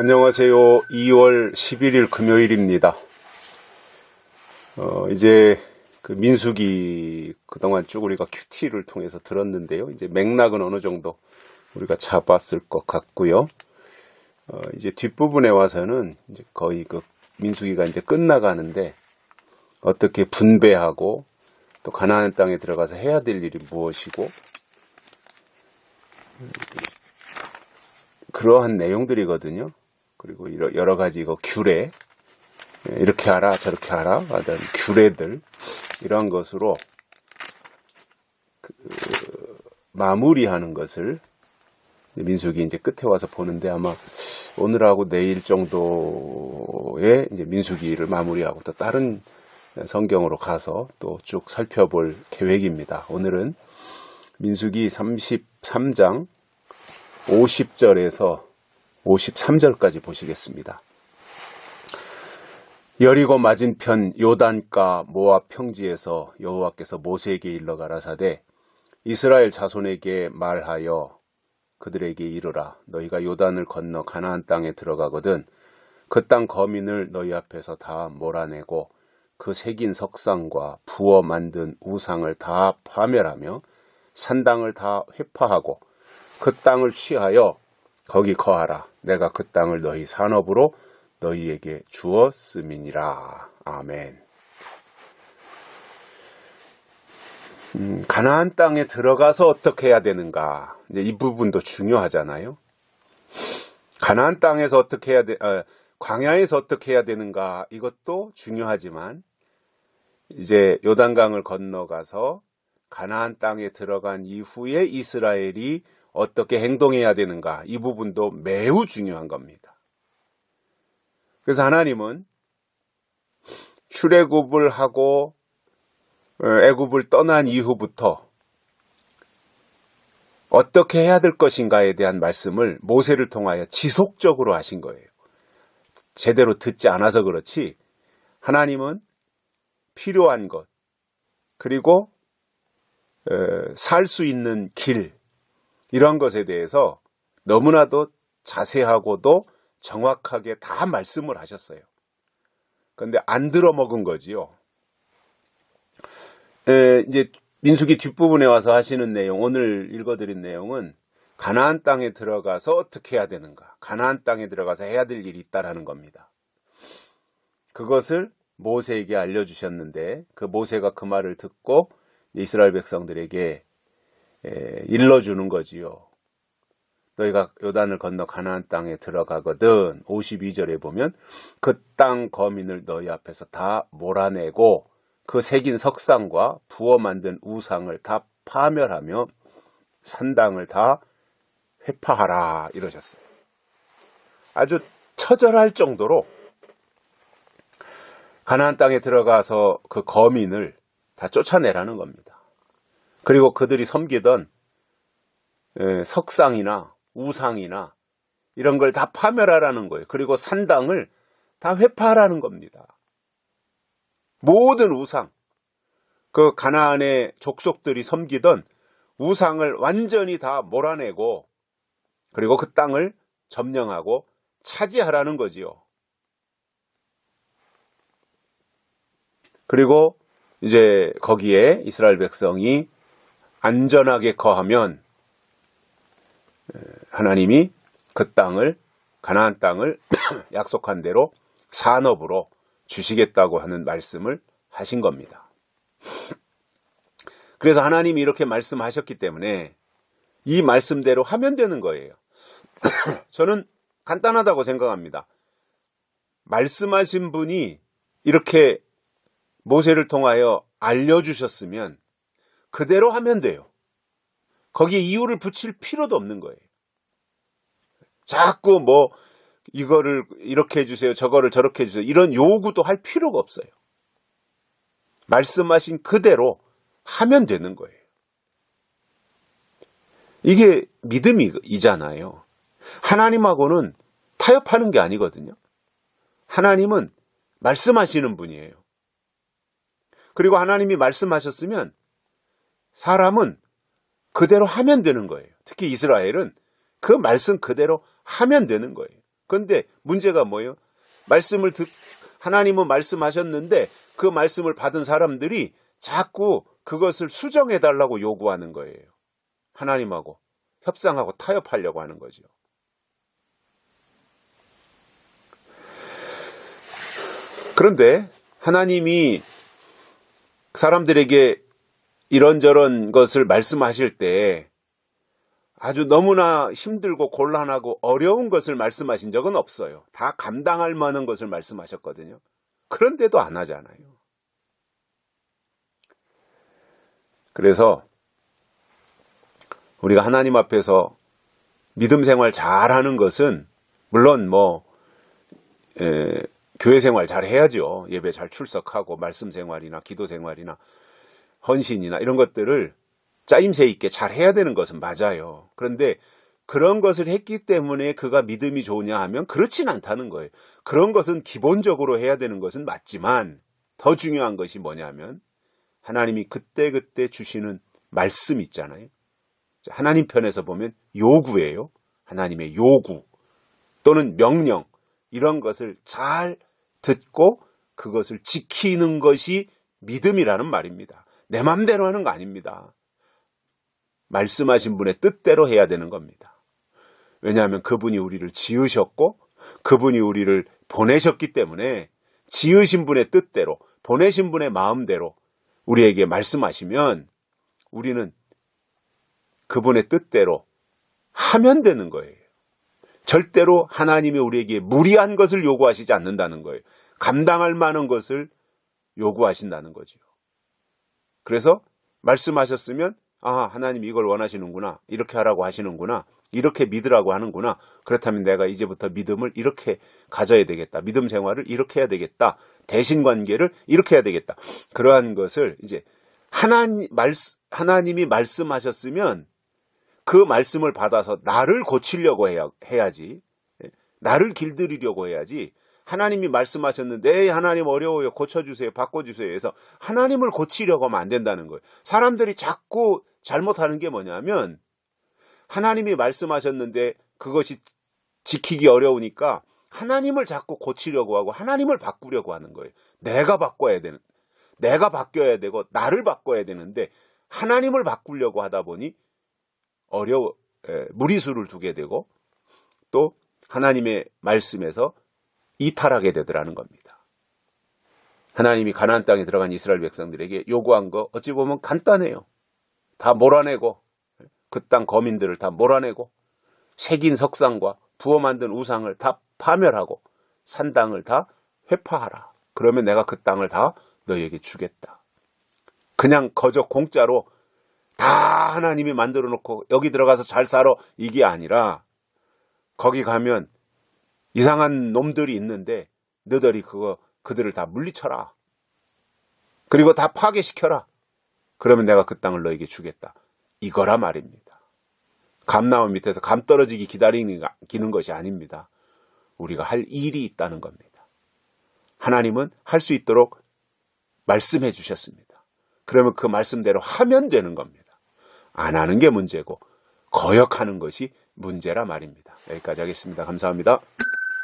안녕하세요. 2월 11일 금요일입니다. 어, 이제 그 민수기 그동안 쭉 우리가 큐티를 통해서 들었는데요. 이제 맥락은 어느 정도 우리가 잡았을 것 같고요. 어, 이제 뒷부분에 와서는 이제 거의 그 민수기가 이제 끝나가는데 어떻게 분배하고 또 가나안 땅에 들어가서 해야 될 일이 무엇이고 음, 그러한 내용들이거든요. 그리고 여러- 가지 이거 규례 예, 이렇게 하라 저렇게 하라 하던 규례들 이러한 것으로 그, 마무리하는 것을 민숙이 이제 끝에 와서 보는데 아마 오늘하고 내일 정도에 이제 민수기를 마무리하고 또 다른 성경으로 가서 또 쭉 살펴볼 계획입니다. 오늘은 민수기 33장 50절에서 53절까지 보시겠습니다. 여리고 맞은편 요단가 모압 평지에서 여호와께서 모세에게 일러 가라사대 이스라엘 자손에게 말하여 그들에게 이르라 너희가 요단을 건너 가나안 땅에 들어가거든 그 땅 거민을 너희 앞에서 다 몰아내고 그 새긴 석상과 부어 만든 우상을 다 파멸하며 산당을 다 회파하고 그 땅을 취하여 거기 거하라. 내가 그 땅을 너희 산업으로 너희에게 주었음이니라. 아멘. 음, 가나안 땅에 들어가서 어떻게 해야 되는가? 이제 이 부분도 중요하잖아요. 가나안 땅에서 어떻게 해야 돼? 어, 광야에서 어떻게 해야 되는가? 이것도 중요하지만 이제 요단강을 건너가서 가나안 땅에 들어간 이후에 이스라엘이 어떻게 행동해야 되는가 이 부분도 매우 중요한 겁니다. 그래서 하나님은 출애굽을 하고 어, 애굽을 떠난 이후부터 어떻게 해야 될 것인가에 대한 말씀을 모세를 통하여 지속적으로 하신 거예요. 제대로 듣지 않아서 그렇지 하나님은 필요한 것 그리고 살 수 있는 길 이런 것에 대해서 너무나도 자세하고도 정확하게 다 말씀을 하셨어요. 그런데 안 들어먹은 거지요. 에, 이제 민수기 뒷부분에 와서 하시는 내용, 오늘 읽어드린 내용은 가나안 땅에 들어가서 어떻게 해야 되는가, 가나안 땅에 들어가서 해야 될 일이 있다라는 겁니다. 그것을 모세에게 알려주셨는데 그 모세가 그 말을 듣고 이스라엘 백성들에게 에, 일러주는 거지요. 너희가 요단을 건너 가나안 땅에 들어가거든 52절에 보면 그 땅 거민을 너희 앞에서 다 몰아내고 그 새긴 석상과 부어 만든 우상을 다 파멸하며 산당을 다 회파하라 이러셨어요. 아주 처절할 정도로 가나안 땅에 들어가서 그 거민을 다 쫓아내라는 겁니다. 그리고 그들이 섬기던 에, 석상이나 우상이나 이런 걸 다 파멸하라는 거예요. 그리고 산당을 다 회파하라는 겁니다. 모든 우상, 그 가나안의 족속들이 섬기던 우상을 완전히 다 몰아내고 그리고 그 땅을 점령하고 차지하라는 거지요. 그리고 이제 거기에 이스라엘 백성이 안전하게 거하면 하나님이 그 땅을 가나안 땅을 약속한 대로 산업으로 주시겠다고 하는 말씀을 하신 겁니다. 그래서 하나님이 이렇게 말씀하셨기 때문에 이 말씀대로 하면 되는 거예요. 저는 간단하다고 생각합니다. 말씀하신 분이 이렇게 모세를 통하여 알려주셨으면 그대로 하면 돼요. 거기에 이유를 붙일 필요도 없는 거예요. 자꾸 뭐 이거를 이렇게 해주세요, 저거를 저렇게 해주세요. 이런 요구도 할 필요가 없어요. 말씀하신 그대로 하면 되는 거예요. 이게 믿음이잖아요. 하나님하고는 타협하는 게 아니거든요. 하나님은 말씀하시는 분이에요. 그리고 하나님이 말씀하셨으면 사람은 그대로 하면 되는 거예요. 특히 이스라엘은 그 말씀 그대로 하면 되는 거예요. 그런데 문제가 뭐예요? 말씀을 듣, 하나님은 말씀하셨는데 그 말씀을 받은 사람들이 자꾸 그것을 수정해 달라고 요구하는 거예요. 하나님하고 협상하고 타협하려고 하는 거죠. 그런데 하나님이 사람들에게 이런저런 것을 말씀하실 때 아주 너무나 힘들고 곤란하고 어려운 것을 말씀하신 적은 없어요. 다 감당할 만한 것을 말씀하셨거든요. 그런데도 안 하잖아요. 그래서 우리가 하나님 앞에서 믿음 생활 잘 하는 것은 물론 뭐 에, 교회 생활 잘 해야죠. 예배 잘 출석하고 말씀 생활이나 기도 생활이나 헌신이나 이런 것들을 짜임새 있게 잘 해야 되는 것은 맞아요. 그런데 그런 것을 했기 때문에 그가 믿음이 좋으냐 하면 그렇진 않다는 거예요. 그런 것은 기본적으로 해야 되는 것은 맞지만 더 중요한 것이 뭐냐면 하나님이 그때그때 주시는 말씀 있잖아요. 하나님 편에서 보면 요구예요. 하나님의 요구 또는 명령 이런 것을 잘 듣고 그것을 지키는 것이 믿음이라는 말입니다. 내 맘대로 하는 거 아닙니다. 말씀하신 분의 뜻대로 해야 되는 겁니다. 왜냐하면 그분이 우리를 지으셨고 그분이 우리를 보내셨기 때문에 지으신 분의 뜻대로 보내신 분의 마음대로 우리에게 말씀하시면 우리는 그분의 뜻대로 하면 되는 거예요. 절대로 하나님이 우리에게 무리한 것을 요구하시지 않는다는 거예요. 감당할 만한 것을 요구하신다는 거죠. 그래서 말씀하셨으면 아 하나님 이걸 원하시는구나. 이렇게 하라고 하시는구나. 이렇게 믿으라고 하는구나. 그렇다면 내가 이제부터 믿음을 이렇게 가져야 되겠다. 믿음 생활을 이렇게 해야 되겠다. 대신 관계를 이렇게 해야 되겠다. 그러한 것을 이제 하나님 말 하나님이 말씀하셨으면 그 말씀을 받아서 나를 고치려고 해야, 해야지. 나를 길들이려고 해야지 하나님이 말씀하셨는데 에이, 하나님 어려워요. 고쳐주세요. 바꿔주세요. 해서 하나님을 고치려고 하면 안 된다는 거예요. 사람들이 자꾸 잘못하는 게 뭐냐면 하나님이 말씀하셨는데 그것이 지키기 어려우니까 하나님을 자꾸 고치려고 하고 하나님을 바꾸려고 하는 거예요. 내가 바꿔야 되는 내가 바뀌어야 되고 나를 바꿔야 되는데 하나님을 바꾸려고 하다 보니 어려워 에, 무리수를 두게 되고 또 하나님의 말씀에서 이탈하게 되더라는 겁니다. 하나님이 가나안 땅에 들어간 이스라엘 백성들에게 요구한 거 어찌 보면 간단해요. 다 몰아내고 그 땅 거민들을 다 몰아내고 새긴 석상과 부어 만든 우상을 다 파멸하고 산당을 다 회파하라. 그러면 내가 그 땅을 다 너에게 주겠다. 그냥 거저 공짜로 다 하나님이 만들어 놓고 여기 들어가서 잘 살아 이게 아니라 거기 가면 이상한 놈들이 있는데 너들이 그거 그들을 다 물리쳐라. 그리고 다 파괴시켜라. 그러면 내가 그 땅을 너에게 주겠다. 이거라 말입니다. 감나무 밑에서 감 떨어지기 기다리는 것이 아닙니다. 우리가 할 일이 있다는 겁니다. 하나님은 할 수 있도록 말씀해 주셨습니다. 그러면 그 말씀대로 하면 되는 겁니다. 안 하는 게 문제고 거역하는 것이 문제라 말입니다. 여기까지 하겠습니다. 감사합니다.